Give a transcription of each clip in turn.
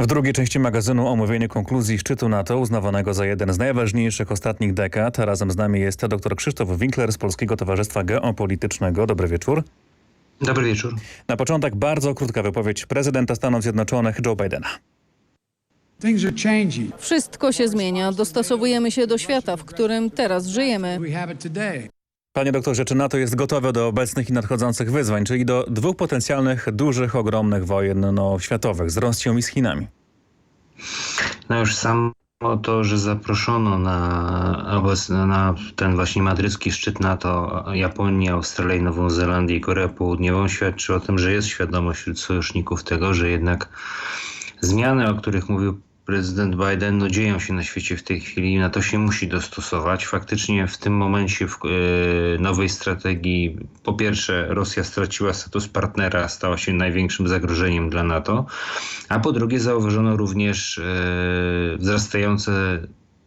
W drugiej części magazynu omówienie konkluzji szczytu NATO uznawanego za jeden z najważniejszych ostatnich dekad. Razem z nami jest dr Krzysztof Winkler z Polskiego Towarzystwa Geopolitycznego. Dobry wieczór. Dobry wieczór. Na początek bardzo krótka wypowiedź prezydenta Stanów Zjednoczonych Joe Bidena. Things are changing. Wszystko się zmienia, dostosowujemy się do świata, w którym teraz żyjemy. Panie doktorze, czy NATO jest gotowe do obecnych i nadchodzących wyzwań, czyli do dwóch potencjalnych, dużych, ogromnych wojen no, światowych z Rosją i z Chinami? No już samo to, że zaproszono na, na ten właśnie madrycki szczyt NATO Japonię, Australię, Nową Zelandię i Koreę Południową świadczy o tym, że jest świadomość wśród sojuszników tego, że jednak zmiany, o których mówił prezydent Biden, no dzieją się na świecie w tej chwili i na to się musi dostosować. Faktycznie w tym momencie w e, nowej strategii, po pierwsze Rosja straciła status partnera, stała się największym zagrożeniem dla NATO, a po drugie zauważono również e, wzrastające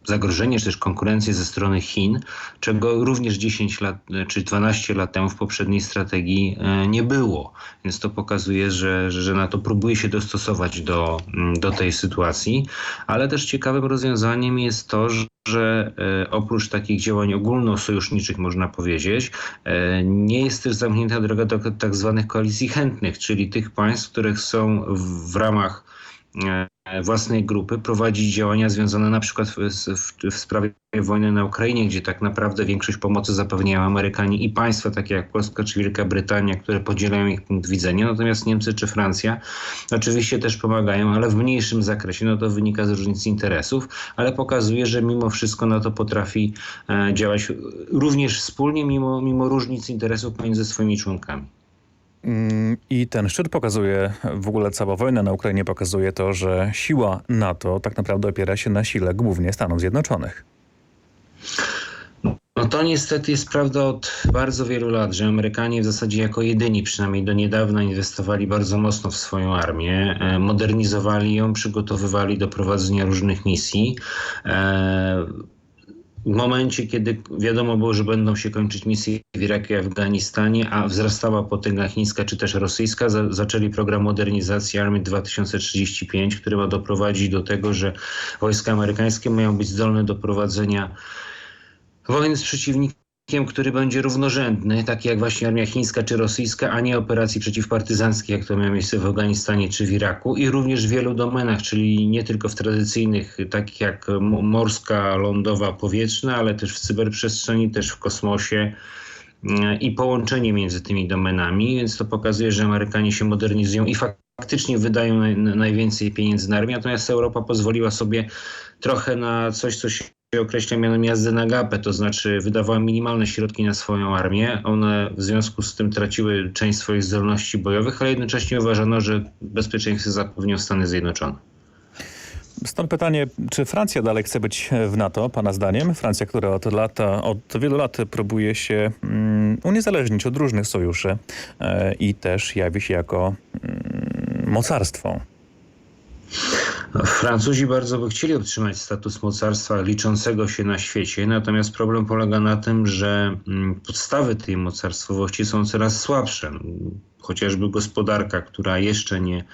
zagrożenie czy też konkurencję ze strony Chin, czego również 10 lat czy 12 lat temu w poprzedniej strategii e, nie było. Więc to pokazuje, że, że NATO próbuje się dostosować do, mm, do tej sytuacji, ale też ciekawym rozwiązaniem jest to, że że oprócz takich działań ogólnosojuszniczych, można powiedzieć, e, nie jest też zamknięta droga do tak zwanych koalicji chętnych, czyli tych państw, które chcą w, ramach własnej grupy prowadzić działania związane na przykład w, w, w sprawie wojny na Ukrainie, gdzie tak naprawdę większość pomocy zapewniają Amerykanie i państwa takie jak Polska czy Wielka Brytania, które podzielają ich punkt widzenia, natomiast Niemcy czy Francja oczywiście też pomagają, ale w mniejszym zakresie. No to wynika z różnicy interesów, ale pokazuje, że mimo wszystko na to potrafi e, działać również wspólnie, mimo, mimo różnic interesów między swoimi członkami. Mm, I ten szczyt pokazuje, w ogóle cała wojna na Ukrainie pokazuje to, że siła NATO tak naprawdę opiera się na sile głównie Stanów Zjednoczonych. No to niestety jest prawda od bardzo wielu lat, że Amerykanie w zasadzie jako jedyni, przynajmniej do niedawna, inwestowali bardzo mocno w swoją armię, e, modernizowali ją, przygotowywali do prowadzenia różnych misji. W momencie, kiedy wiadomo było, że będą się kończyć misje w Iraku i Afganistanie, a wzrastała potęga chińska czy też rosyjska, za, zaczęli program modernizacji Armii 2035, który ma doprowadzić do tego, że wojska amerykańskie mają być zdolne do prowadzenia wojny z przeciwnikiem, który będzie równorzędny, taki jak właśnie armia chińska czy rosyjska, a nie operacji przeciwpartyzanckiej, jak to miało miejsce w Afganistanie czy w Iraku i również w wielu domenach, czyli nie tylko w tradycyjnych, takich jak morska, lądowa, powietrzna, ale też w cyberprzestrzeni, też w kosmosie mm, i połączenie między tymi domenami, więc to pokazuje, że Amerykanie się modernizują i faktycznie wydają naj, najwięcej pieniędzy na armię, natomiast Europa pozwoliła sobie trochę na coś, co się określa mianem jazdy na gapę, to znaczy wydawała minimalne środki na swoją armię. One w związku z tym traciły część swoich zdolności bojowych, ale jednocześnie uważano, że bezpieczeństwo zapewnią Stany Zjednoczone. Stąd pytanie, czy Francja dalej chce być w NATO, pana zdaniem? Francja, która od, lata, od wielu lat próbuje się mm, uniezależnić od różnych sojuszy e, i też jawi się jako mm, mocarstwo. Francuzi bardzo by chcieli otrzymać status mocarstwa liczącego się na świecie, natomiast problem polega na tym, że mm, podstawy tej mocarstwowości są coraz słabsze. Chociażby gospodarka, która jeszcze nie,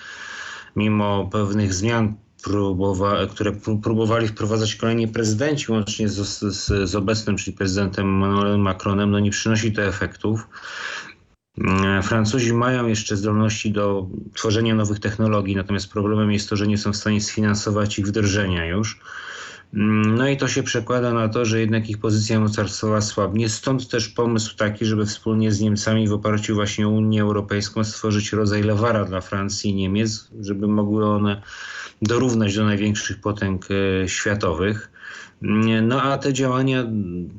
mimo pewnych zmian, próbowa, które pró- próbowali wprowadzać kolejni prezydenci, łącznie z, z, z obecnym, czyli prezydentem Emmanuelem Macronem, no nie przynosi to efektów. Mm, Francuzi mają jeszcze zdolności do tworzenia nowych technologii, natomiast problemem jest to, że nie są w stanie sfinansować ich wdrożenia już. Mm, No i to się przekłada na to, że jednak ich pozycja mocarstwowa słabnie. Stąd też pomysł taki, żeby wspólnie z Niemcami w oparciu właśnie o Unię Europejską stworzyć rodzaj lewara dla Francji i Niemiec, żeby mogły one dorównać do największych potęg e, światowych. No a te działania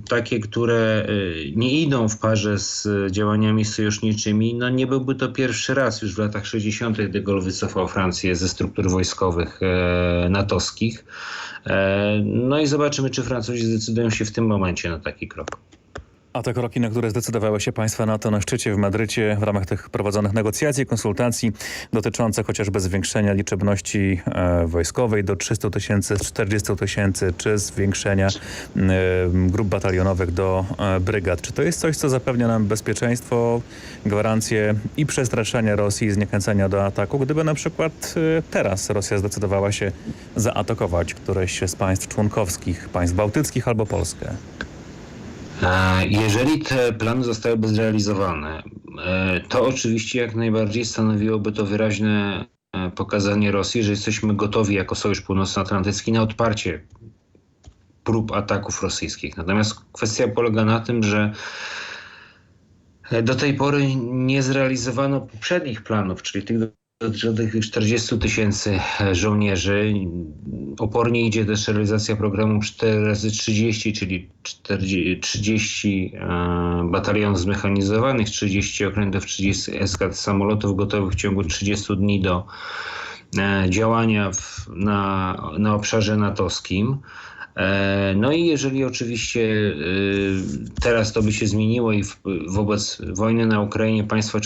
takie, które y, nie idą w parze z działaniami sojuszniczymi, no nie byłby to pierwszy raz. Już w latach 60. de Gaulle wycofał Francję ze struktur wojskowych e, natowskich. E, no i zobaczymy, czy Francuzi zdecydują się w tym momencie na taki krok. A te kroki, na które zdecydowały się państwa NATO na szczycie w Madrycie w ramach tych prowadzonych negocjacji, konsultacji dotyczące chociażby zwiększenia liczebności e, wojskowej do 300 tysięcy, z 40 tysięcy, czy zwiększenia e, grup batalionowych do e, brygad. Czy to jest coś, co zapewnia nam bezpieczeństwo, gwarancję i przestraszenia Rosji, i zniechęcenia do ataku, gdyby na przykład e, teraz Rosja zdecydowała się zaatakować któreś z państw członkowskich, państw bałtyckich albo Polskę? E, Jeżeli te plany zostałyby zrealizowane, e, to oczywiście jak najbardziej stanowiłoby to wyraźne e, pokazanie Rosji, że jesteśmy gotowi jako Sojusz Północnoatlantycki na odparcie prób ataków rosyjskich. Natomiast kwestia polega na tym, że do tej pory nie zrealizowano poprzednich planów, czyli tych tych 40 tysięcy e, żołnierzy. Opornie idzie też realizacja programu 4 razy 30 czyli 40, 30 e, batalionów zmechanizowanych, 30 okrętów, 30 eskad samolotów gotowych w ciągu 30 dni do e, działania w, na, na obszarze natowskim. E, No i jeżeli oczywiście teraz to by się zmieniło i wobec wojny na Ukrainie państwa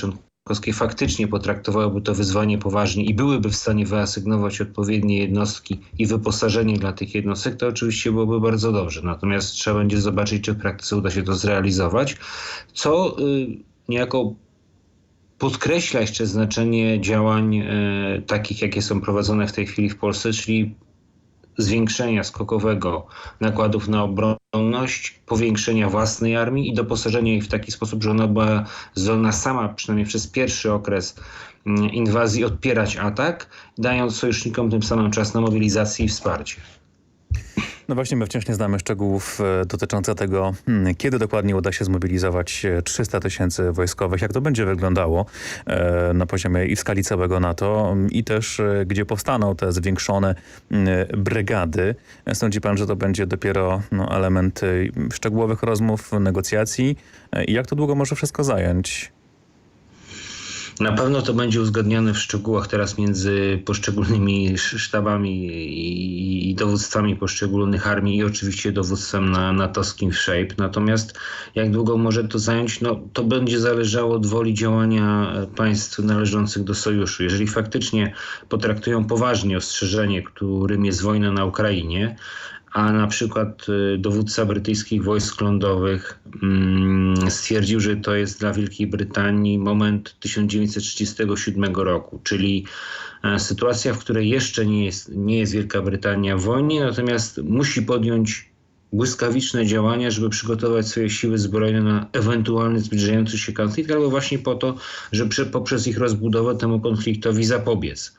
członkowskie faktycznie potraktowałyby to wyzwanie poważnie i byłyby w stanie wyasygnować odpowiednie jednostki i wyposażenie dla tych jednostek, to oczywiście byłoby bardzo dobrze. Natomiast trzeba będzie zobaczyć, czy w praktyce uda się to zrealizować, co y, niejako podkreśla jeszcze znaczenie działań e, takich, jakie są prowadzone w tej chwili w Polsce, czyli zwiększenia skokowego nakładów na obronność, powiększenia własnej armii i doposażenia jej w taki sposób, że ona była zdolna sama, przynajmniej przez pierwszy okres mm, inwazji, odpierać atak, dając sojusznikom tym samym czas na mobilizację i wsparcie. No właśnie, my wciąż nie znamy szczegółów e, dotyczących tego, hmm, kiedy dokładnie uda się zmobilizować e, 300 tysięcy wojskowych, jak to będzie wyglądało e, na poziomie i w skali całego NATO m, i też e, gdzie powstaną te zwiększone m, brygady. Sądzi pan, że to będzie dopiero no, element e, szczegółowych rozmów, negocjacji E, i jak to długo może wszystko zająć? Na pewno to będzie uzgadniane w szczegółach teraz między poszczególnymi sz- sztabami i, dowództwami poszczególnych armii i oczywiście dowództwem na natowskim SHAPE. Natomiast jak długo może to zająć, no to będzie zależało od woli działania państw należących do sojuszu. Jeżeli faktycznie potraktują poważnie ostrzeżenie, którym jest wojna na Ukrainie, a na przykład y, dowódca brytyjskich wojsk lądowych mm, stwierdził, że to jest dla Wielkiej Brytanii moment 1937 roku, czyli e, sytuacja, w której jeszcze nie jest, nie jest Wielka Brytania w wojnie, natomiast musi podjąć błyskawiczne działania, żeby przygotować swoje siły zbrojne na ewentualny zbliżający się konflikt, albo właśnie po to, żeby poprzez ich rozbudowę temu konfliktowi zapobiec.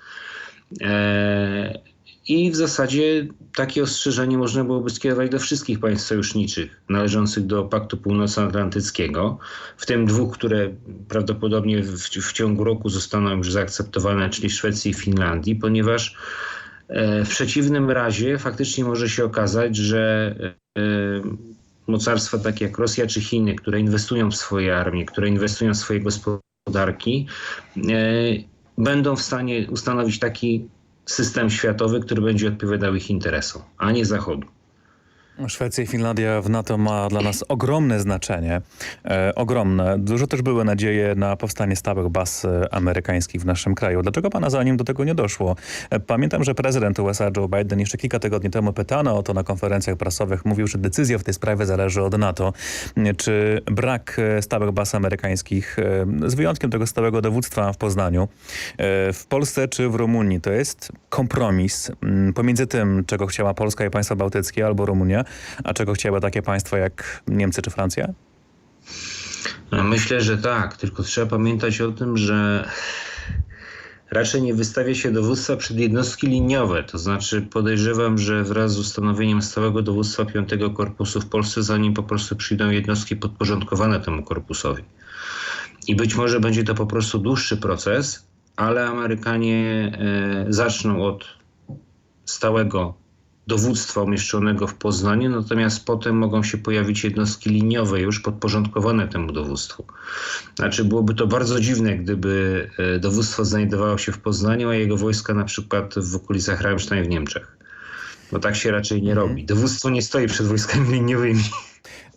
E, I w zasadzie takie ostrzeżenie można byłoby skierować do wszystkich państw sojuszniczych należących do Paktu Północnoatlantyckiego, w tym dwóch, które prawdopodobnie w, w ciągu roku zostaną już zaakceptowane, czyli Szwecji i Finlandii, ponieważ e, w przeciwnym razie faktycznie może się okazać, że e, mocarstwa takie jak Rosja czy Chiny, które inwestują w swoje armie, które inwestują w swoje gospodarki, e, będą w stanie ustanowić taki system światowy, który będzie odpowiadał ich interesom, a nie Zachodu. Szwecja i Finlandia w NATO ma dla nas ogromne znaczenie. E, ogromne. Dużo też były nadzieje na powstanie stałych baz e, amerykańskich w naszym kraju. Dlaczego pana zdaniem do tego nie doszło? E, pamiętam, że prezydent USA Joe Biden jeszcze kilka tygodni temu pytano o to na konferencjach prasowych. Mówił, że decyzja w tej sprawie zależy od NATO. E, Czy brak e, stałych baz amerykańskich, e, z wyjątkiem tego stałego dowództwa w Poznaniu, w Polsce czy w Rumunii, to jest kompromis pomiędzy tym, czego chciała Polska i państwa bałtyckie albo Rumunia, a czego chciały takie państwa jak Niemcy czy Francja? Myślę, że tak, tylko trzeba pamiętać o tym, że raczej nie wystawia się dowództwa przed jednostki liniowe. To znaczy podejrzewam, że wraz z ustanowieniem stałego dowództwa 5 Korpusu w Polsce, zanim po prostu przyjdą jednostki podporządkowane temu korpusowi. I być może będzie to po prostu dłuższy proces, ale Amerykanie e, zaczną od stałego dowództwa umieszczonego w Poznaniu, natomiast potem mogą się pojawić jednostki liniowe już podporządkowane temu dowództwu. Znaczy byłoby to bardzo dziwne, gdyby e, dowództwo znajdowało się w Poznaniu, a jego wojska na przykład w okolicach Ramstein w Niemczech. Bo tak się raczej nie robi. Dowództwo nie stoi przed wojskami liniowymi.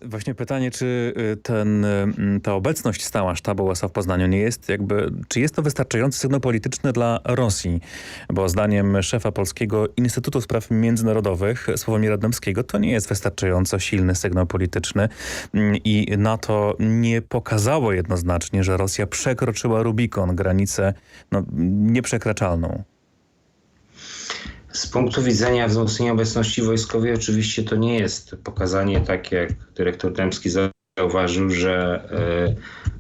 Właśnie pytanie, czy y, ten, y, ta obecność stała sztabu USA w Poznaniu nie jest jakby, czy jest to wystarczający sygnał polityczny dla Rosji? Bo zdaniem szefa Polskiego Instytutu Spraw Międzynarodowych Sławomira Dębskiego to nie jest wystarczająco silny sygnał polityczny Mm, i NATO nie pokazało jednoznacznie, że Rosja przekroczyła Rubikon, granicę no, nieprzekraczalną. Z punktu widzenia wzmocnienia obecności wojskowej oczywiście to nie jest pokazanie tak, jak dyrektor Dębski zauważył, że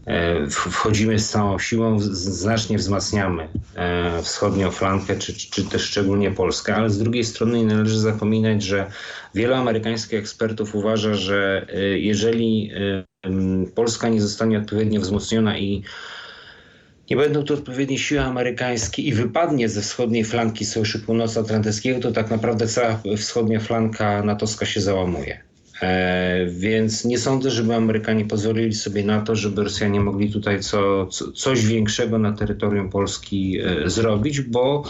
e, e, wchodzimy z całą siłą, znacznie wzmacniamy e, wschodnią flankę, czy, czy też szczególnie Polskę, ale z drugiej strony nie należy zapominać, że wielu amerykańskich ekspertów uważa, że jeżeli Polska nie zostanie odpowiednio wzmocniona i nie będą to odpowiednie siły amerykańskie i wypadnie ze wschodniej flanki Sojuszu Północnoatlantyckiego, to tak naprawdę cała wschodnia flanka natowska się załamuje. E, więc nie sądzę, żeby Amerykanie pozwolili sobie na to, żeby Rosjanie mogli tutaj co, co, coś większego na terytorium Polski e, zrobić, bo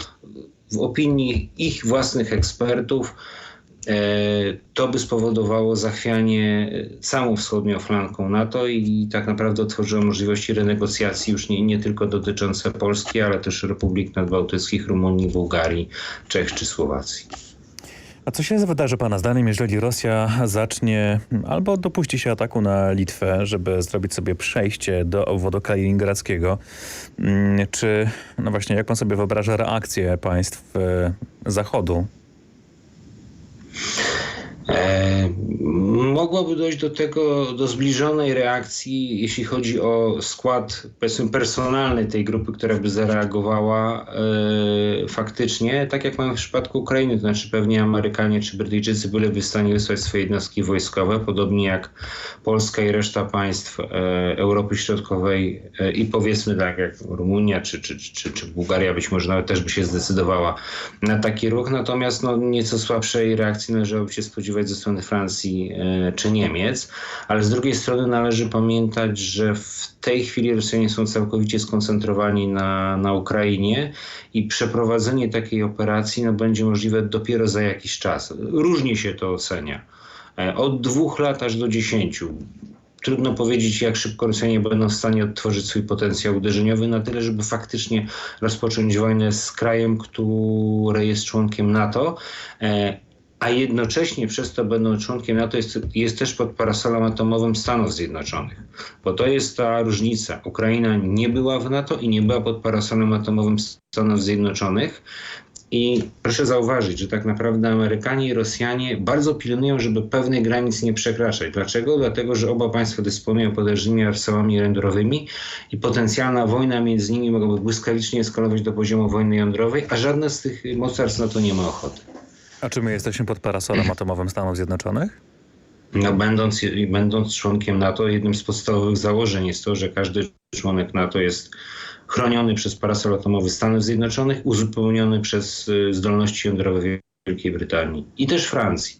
w opinii ich własnych ekspertów to by spowodowało zachwianie e, całą wschodnią flanką NATO i tak naprawdę otworzyło możliwości renegocjacji już nie, nie tylko dotyczące Polski, ale też Republik Nadbałtyckich, Rumunii, Bułgarii, Czech czy Słowacji. A co się wydarzy Pana zdaniem, jeżeli Rosja zacznie albo dopuści się ataku na Litwę, żeby zrobić sobie przejście do obwodu kaliningradzkiego? Mm, Czy, no właśnie, jak Pan sobie wyobraża reakcję państw e, Zachodu? E, mogłoby dojść do tego, do zbliżonej reakcji, jeśli chodzi o skład powiedzmy personalny tej grupy, która by zareagowała e, faktycznie, tak jak mamy w przypadku Ukrainy, to znaczy pewnie Amerykanie czy Brytyjczycy byliby w stanie wysłać swoje jednostki wojskowe, podobnie jak Polska i reszta państw e, Europy Środkowej e, i powiedzmy tak jak Rumunia czy, czy, czy, czy Bułgaria być może nawet też by się zdecydowała na taki ruch, natomiast no, nieco słabszej reakcji należałoby się spodziewać ze strony Francji czy Niemiec, ale z drugiej strony należy pamiętać, że w tej chwili Rosjanie są całkowicie skoncentrowani na, na Ukrainie i przeprowadzenie takiej operacji no, będzie możliwe dopiero za jakiś czas. Różnie się to ocenia. E, Od dwóch lat aż do dziesięciu. Trudno powiedzieć, jak szybko Rosjanie będą w stanie odtworzyć swój potencjał uderzeniowy na tyle, żeby faktycznie rozpocząć wojnę z krajem, który jest członkiem NATO. A jednocześnie przez to będą członkiem NATO jest, jest też pod parasolem atomowym Stanów Zjednoczonych. Bo to jest ta różnica. Ukraina nie była w NATO i nie była pod parasolem atomowym Stanów Zjednoczonych. I proszę zauważyć, że tak naprawdę Amerykanie i Rosjanie bardzo pilnują, żeby pewnej granic nie przekraczać. Dlaczego? Dlatego, że oba państwa dysponują potężnymi arsenałami jądrowymi i potencjalna wojna między nimi mogłaby błyskawicznie eskalować do poziomu wojny jądrowej, a żadna z tych mocarstw na to nie ma ochoty. A czy my jesteśmy pod parasolem atomowym Stanów Zjednoczonych? No, będąc, będąc członkiem NATO, jednym z podstawowych założeń jest to, że każdy członek NATO jest chroniony przez parasol atomowy Stanów Zjednoczonych, uzupełniony przez y, zdolności jądrowe Wielkiej Brytanii i też Francji.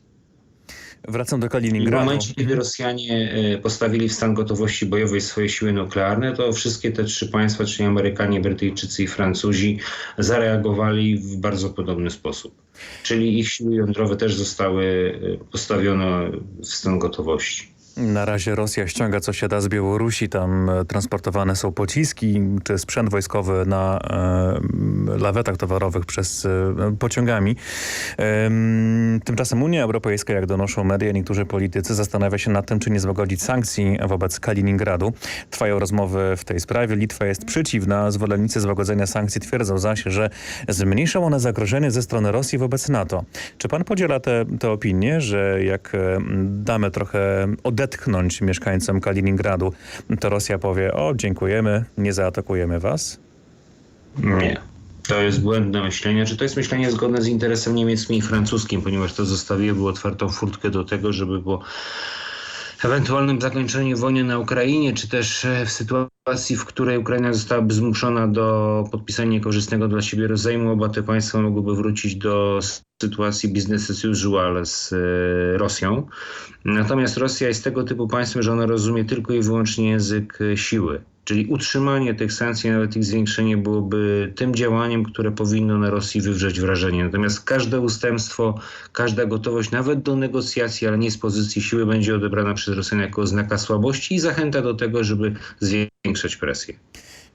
Wracam do I w Kaliningradu. momencie, kiedy Rosjanie e, postawili w stan gotowości bojowej swoje siły nuklearne, to wszystkie te trzy państwa, czyli Amerykanie, Brytyjczycy i Francuzi, zareagowali w bardzo podobny sposób. Czyli ich siły jądrowe też zostały e, postawione w stan gotowości. Na razie Rosja ściąga co się da z Białorusi. Tam e, transportowane są pociski czy sprzęt wojskowy na e, lawetach towarowych przez e, pociągami. Em, tymczasem Unia Europejska, jak donoszą media, niektórzy politycy zastanawia się nad tym, czy nie złagodzić sankcji wobec Kaliningradu. Trwają rozmowy w tej sprawie. Litwa jest przeciwna. Zwolennicy złagodzenia sankcji twierdzą zaś, że zmniejszą one zagrożenie ze strony Rosji wobec NATO. Czy pan podziela te opinie, że jak e, damy trochę odetchnąć mieszkańcom Kaliningradu, to Rosja powie, o dziękujemy, nie zaatakujemy was? Nie. To jest błędne myślenie. Czy to jest myślenie zgodne z interesem niemieckim i francuskim, ponieważ to zostawiłoby otwartą furtkę do tego, żeby po ewentualnym zakończeniu wojny na Ukrainie, czy też e, w sytuacji, w której Ukraina zostałaby zmuszona do podpisania niekorzystnego dla siebie rozejmu, oba te państwa mogłyby wrócić do sytuacji business as usual z e, Rosją. Natomiast Rosja jest tego typu państwem, że ona rozumie tylko i wyłącznie język e, siły. Czyli utrzymanie tych sankcji, nawet ich zwiększenie byłoby tym działaniem, które powinno na Rosji wywrzeć wrażenie. Natomiast każde ustępstwo, każda gotowość nawet do negocjacji, ale nie z pozycji siły, będzie odebrana przez Rosjan jako oznaka słabości i zachęta do tego, żeby zwiększać presję.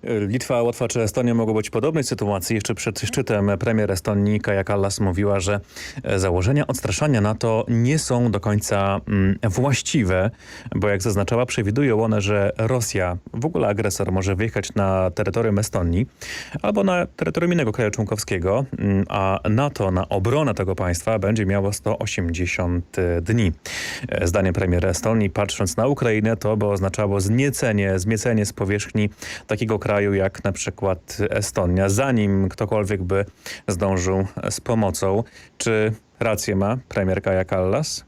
Litwa, Łotwa czy Estonia mogą być w podobnej sytuacji. Jeszcze przed szczytem premier Estonii Kaja Kallas mówiła, że e, założenia odstraszania NATO nie są do końca mm, właściwe, bo jak zaznaczała, przewidują one, że Rosja, w ogóle agresor, może wyjechać na terytorium Estonii albo na terytorium innego kraju członkowskiego, mm, a NATO na obronę tego państwa będzie miało 180 dni. E, Zdaniem premiera Estonii, patrząc na Ukrainę, to by oznaczało zniecenie, zmiecenie z powierzchni takiego kraju jak na przykład Estonia, zanim ktokolwiek by zdążył z pomocą. Czy rację ma premier Kaja Kallas?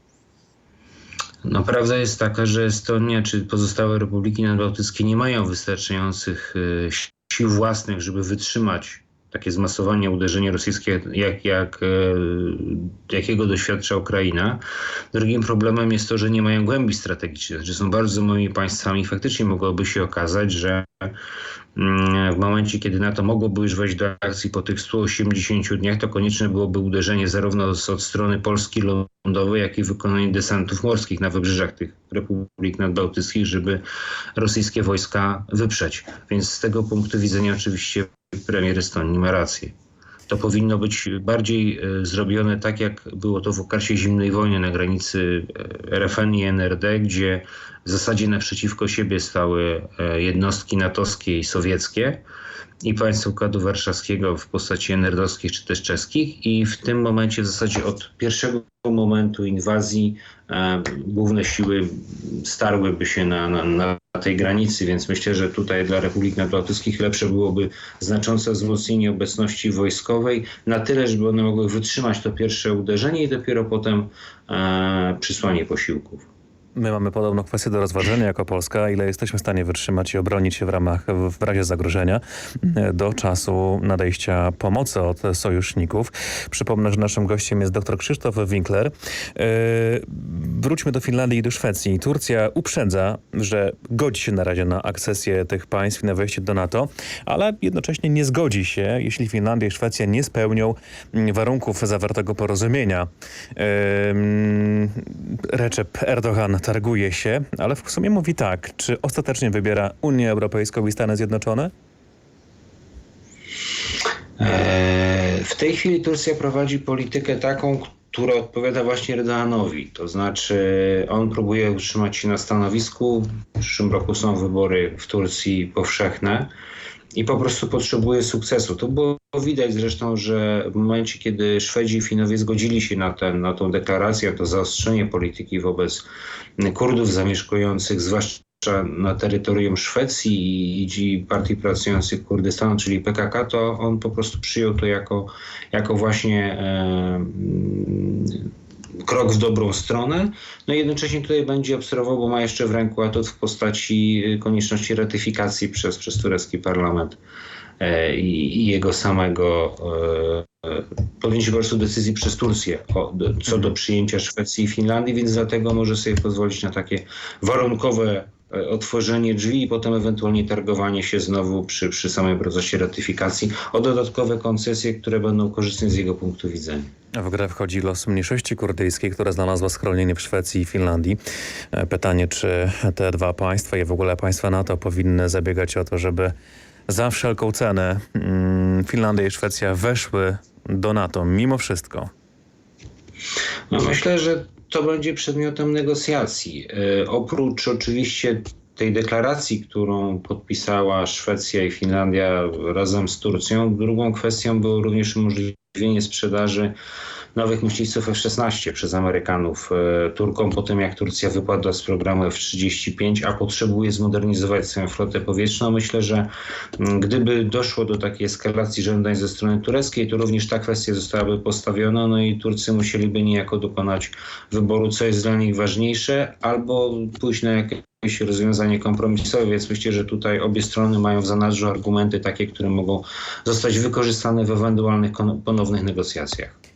No, prawda jest taka, że Estonia czy pozostałe republiki nadbałtyckie nie mają wystarczających y, sił własnych, żeby wytrzymać takie zmasowanie uderzenie rosyjskie, jak, jak, e, jakiego doświadcza Ukraina. Drugim problemem jest to, że nie mają głębi strategicznej, że są bardzo małymi państwami. Faktycznie mogłoby się okazać, że w momencie, kiedy NATO mogłoby już wejść do akcji po tych 180 dniach, to konieczne byłoby uderzenie zarówno z, od strony Polski lądowej, jak i wykonanie desantów morskich na wybrzeżach tych republik nadbałtyckich, żeby rosyjskie wojska wyprzeć. Więc z tego punktu widzenia oczywiście premier Estonii ma rację. To powinno być bardziej e, zrobione tak, jak było to w okresie zimnej wojny na granicy e, RFN i NRD, gdzie w zasadzie naprzeciwko siebie stały e, jednostki natowskie i sowieckie i państw Układu Warszawskiego w postaci NRD-owskich czy też czeskich i w tym momencie w zasadzie od pierwszego momentu inwazji e, główne siły starłyby się na, na, na tej granicy, więc myślę, że tutaj dla Republik Nadbałtyckich lepsze byłoby znaczące wzmocnienie obecności wojskowej na tyle, żeby one mogły wytrzymać to pierwsze uderzenie i dopiero potem e, przysłanie posiłków. My mamy podobną kwestię do rozważenia jako Polska, ile jesteśmy w stanie wytrzymać i obronić się w ramach, w razie zagrożenia e, do czasu nadejścia pomocy od sojuszników. Przypomnę, że naszym gościem jest dr Krzysztof Winkler. E, Wróćmy do Finlandii i do Szwecji. Turcja uprzedza, że godzi się na razie na akcesję tych państw i na wejście do NATO, ale jednocześnie nie zgodzi się, jeśli Finlandia i Szwecja nie spełnią mm, warunków zawartego porozumienia. Ym, Recep Erdogan targuje się, ale w sumie mówi tak, czy ostatecznie wybiera Unię Europejską i Stany Zjednoczone? E, W tej chwili Turcja prowadzi politykę taką, która odpowiada właśnie Erdoganowi. To znaczy on próbuje utrzymać się na stanowisku. W przyszłym roku są wybory w Turcji powszechne i po prostu potrzebuje sukcesu. To było widać zresztą, że w momencie, kiedy Szwedzi i Finowie zgodzili się na, ten, na tą deklarację, to zaostrzenie polityki wobec Kurdów zamieszkujących, zwłaszcza na terytorium Szwecji i, i partii pracujących Kurdystanu, czyli PKK, to on po prostu przyjął to jako, jako właśnie e, krok w dobrą stronę. No i jednocześnie tutaj będzie obserwował, bo ma jeszcze w ręku atut w postaci y, konieczności ratyfikacji przez, przez turecki parlament e, i, jego samego e, podjęcie po prostu decyzji przez Turcję o, co do przyjęcia Szwecji i Finlandii, więc dlatego może sobie pozwolić na takie warunkowe otworzenie drzwi i potem ewentualnie targowanie się znowu przy, przy samym procesie ratyfikacji o dodatkowe koncesje, które będą korzystne z jego punktu widzenia. W grę wchodzi los mniejszości kurdyjskiej, która znalazła schronienie w Szwecji i Finlandii. E, Pytanie, czy te dwa państwa i w ogóle państwa NATO powinny zabiegać o to, żeby za wszelką cenę mm, Finlandia i Szwecja weszły do NATO mimo wszystko. No myślę, że to będzie przedmiotem negocjacji. E, oprócz oczywiście tej deklaracji, którą podpisała Szwecja i Finlandia razem z Turcją, drugą kwestią było również umożliwienie sprzedaży nowych myśliwców F-16 przez Amerykanów e, Turkom po tym, jak Turcja wypadła z programu F-35, a potrzebuje zmodernizować swoją flotę powietrzną. Myślę, że mm, gdyby doszło do takiej eskalacji żądań ze strony tureckiej, to również ta kwestia zostałaby postawiona, no i Turcy musieliby niejako dokonać wyboru, co jest dla nich ważniejsze, albo pójść na jakieś rozwiązanie kompromisowe, więc myślę, że tutaj obie strony mają w zanadrzu argumenty takie, które mogą zostać wykorzystane w ewentualnych ponownych negocjacjach.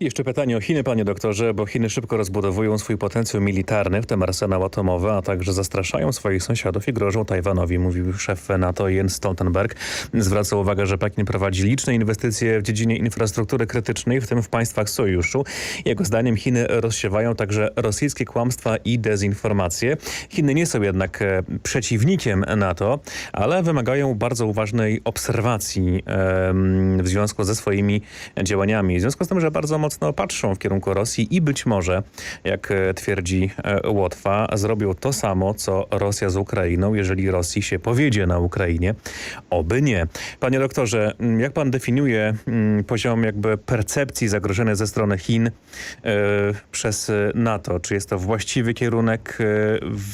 Jeszcze pytanie o Chiny, panie doktorze, bo Chiny szybko rozbudowują swój potencjał militarny, w tym arsenał atomowy, a także zastraszają swoich sąsiadów i grożą Tajwanowi, mówił szef NATO Jens Stoltenberg. Zwraca uwagę, że Pekin prowadzi liczne inwestycje w dziedzinie infrastruktury krytycznej, w tym w państwach sojuszu. Jego zdaniem Chiny rozsiewają także rosyjskie kłamstwa i dezinformacje. Chiny nie są jednak e, przeciwnikiem NATO, ale wymagają bardzo uważnej obserwacji w związku ze swoimi działaniami. W związku z tym, że bardzo mocno patrzą w kierunku Rosji i być może, jak e, twierdzi e, Łotwa, zrobią to samo, co Rosja z Ukrainą, jeżeli Rosji się powiedzie na Ukrainie. Oby nie. Panie doktorze, jak pan definiuje poziom jakby percepcji zagrożenia ze strony Chin e, przez NATO? Czy jest to właściwy kierunek?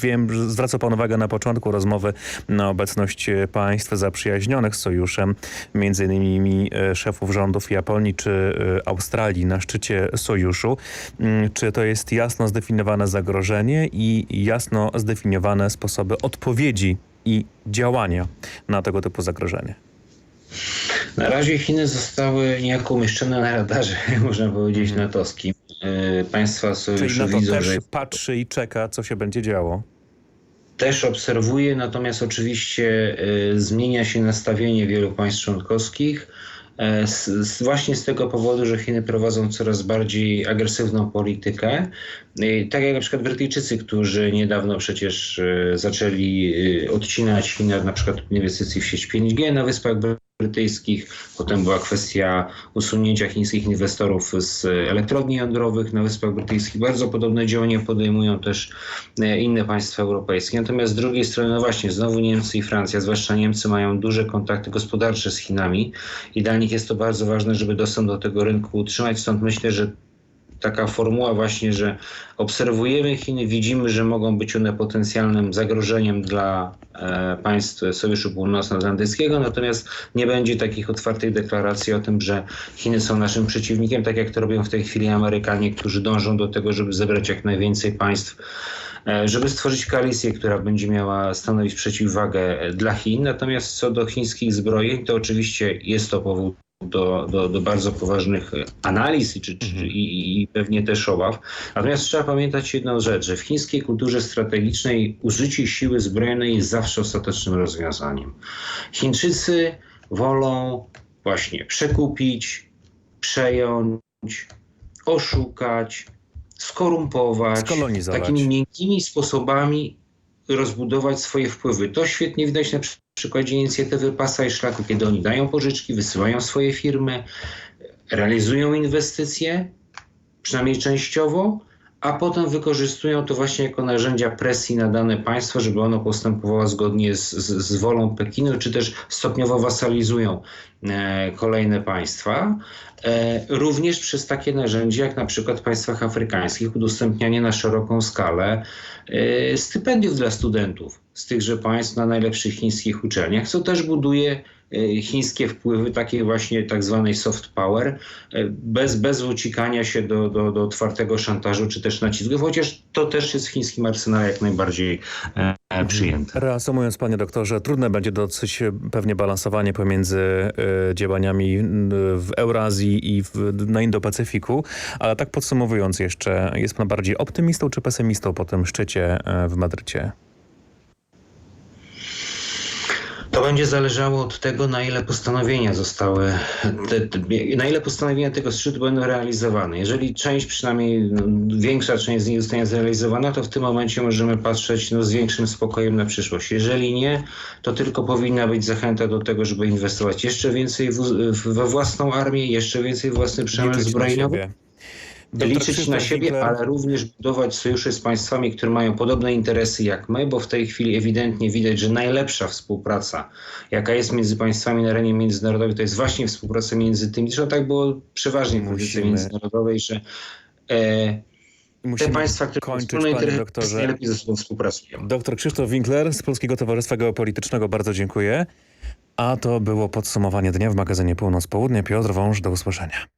Wiem, zwracał pan uwagę na początku rozmowy na obecność państw zaprzyjaźnionych z sojuszem, między innymi szefów rządów Japonii czy Australii na szczycie sojuszu. Mm, Czy to jest jasno zdefiniowane zagrożenie i jasno zdefiniowane sposoby odpowiedzi i działania na tego typu zagrożenie? Na razie Chiny zostały niejako umieszczone na radarze, można powiedzieć, natowskim. E, Państwa Czyli sojuszu NATO widzą, też że patrzy i czeka, co się będzie działo. też obserwuje, natomiast oczywiście e, zmienia się nastawienie wielu państw członkowskich. E, z, z, właśnie z tego powodu, że Chiny prowadzą coraz bardziej agresywną politykę. E, Tak jak na przykład Brytyjczycy, którzy niedawno przecież e, zaczęli odcinać Chiny na przykład inwestycji w sieć 5G na Wyspach Brytyjskich. Potem była kwestia usunięcia chińskich inwestorów z elektrowni jądrowych na Wyspach Brytyjskich. Bardzo podobne działania podejmują też e, inne państwa europejskie. Natomiast z drugiej strony, no właśnie, znowu Niemcy i Francja, zwłaszcza Niemcy, mają duże kontakty gospodarcze z Chinami i dla nich jest to bardzo ważne, żeby dostęp do tego rynku utrzymać. Stąd myślę, że taka formuła właśnie, że obserwujemy Chiny, widzimy, że mogą być one potencjalnym zagrożeniem dla e, państw Sojuszu Północnoatlantyckiego, natomiast nie będzie takich otwartych deklaracji o tym, że Chiny są naszym przeciwnikiem, tak jak to robią w tej chwili Amerykanie, którzy dążą do tego, żeby zebrać jak najwięcej państw e, żeby stworzyć koalicję, która będzie miała stanowić przeciwwagę dla Chin. Natomiast co do chińskich zbrojeń, to oczywiście jest to powód do, do, do bardzo poważnych analiz czy, czy, czy, i, i pewnie też obaw. Natomiast trzeba pamiętać jedną rzecz, że w chińskiej kulturze strategicznej użycie siły zbrojnej jest zawsze ostatecznym rozwiązaniem. Chińczycy wolą właśnie przekupić, przejąć, oszukać, skorumpować, takimi miękkimi sposobami rozbudować swoje wpływy. To świetnie widać na przy- przykładzie inicjatywy Pasa i Szlaku, kiedy oni dają pożyczki, wysyłają swoje firmy, realizują inwestycje, przynajmniej częściowo, a potem wykorzystują to właśnie jako narzędzia presji na dane państwo, żeby ono postępowało zgodnie z, z, z wolą Pekinu, czy też stopniowo wasalizują e, kolejne państwa. E, również przez takie narzędzia, jak na przykład w państwach afrykańskich, udostępnianie na szeroką skalę e, stypendiów dla studentów z tychże państw na najlepszych chińskich uczelniach, co też buduje e, chińskie wpływy, takiej właśnie tak zwanej soft power, e, bez, bez uciekania się do, do, do otwartego szantażu czy też nacisków, chociaż to też jest w chińskim arsenale jak najbardziej e, przyjęte. Reasumując, panie doktorze, trudne będzie dosyć pewnie balansowanie pomiędzy działaniami w Eurazji i w, na Indo-Pacyfiku, ale tak podsumowując jeszcze, jest pan bardziej optymistą czy pesymistą po tym szczycie w Madrycie? To będzie zależało od tego, na ile postanowienia zostały, na ile postanowienia tego szczytu będą realizowane. Jeżeli część, przynajmniej no, większa część z nich zostanie zrealizowana, to w tym momencie możemy patrzeć no, z większym spokojem na przyszłość. Jeżeli nie, to tylko powinna być zachęta do tego, żeby inwestować jeszcze więcej w, we własną armię, jeszcze więcej w własny przemysł zbrojeniowy. Liczyć na siebie, Winkler. ale również budować sojusze z państwami, które mają podobne interesy jak my, bo w tej chwili ewidentnie widać, że najlepsza współpraca, jaka jest między państwami na arenie międzynarodowej, to jest właśnie współpraca między tymi. Zresztą tak było przeważnie w polityce międzynarodowej, że e, te Musimy państwa, które kończyć, panie interesy, doktorze. najlepiej ze sobą współpracują. Doktor Krzysztof Winkler z Polskiego Towarzystwa Geopolitycznego bardzo dziękuję. A to było podsumowanie dnia w magazynie Północ Południe. Piotr Wąż, do usłyszenia.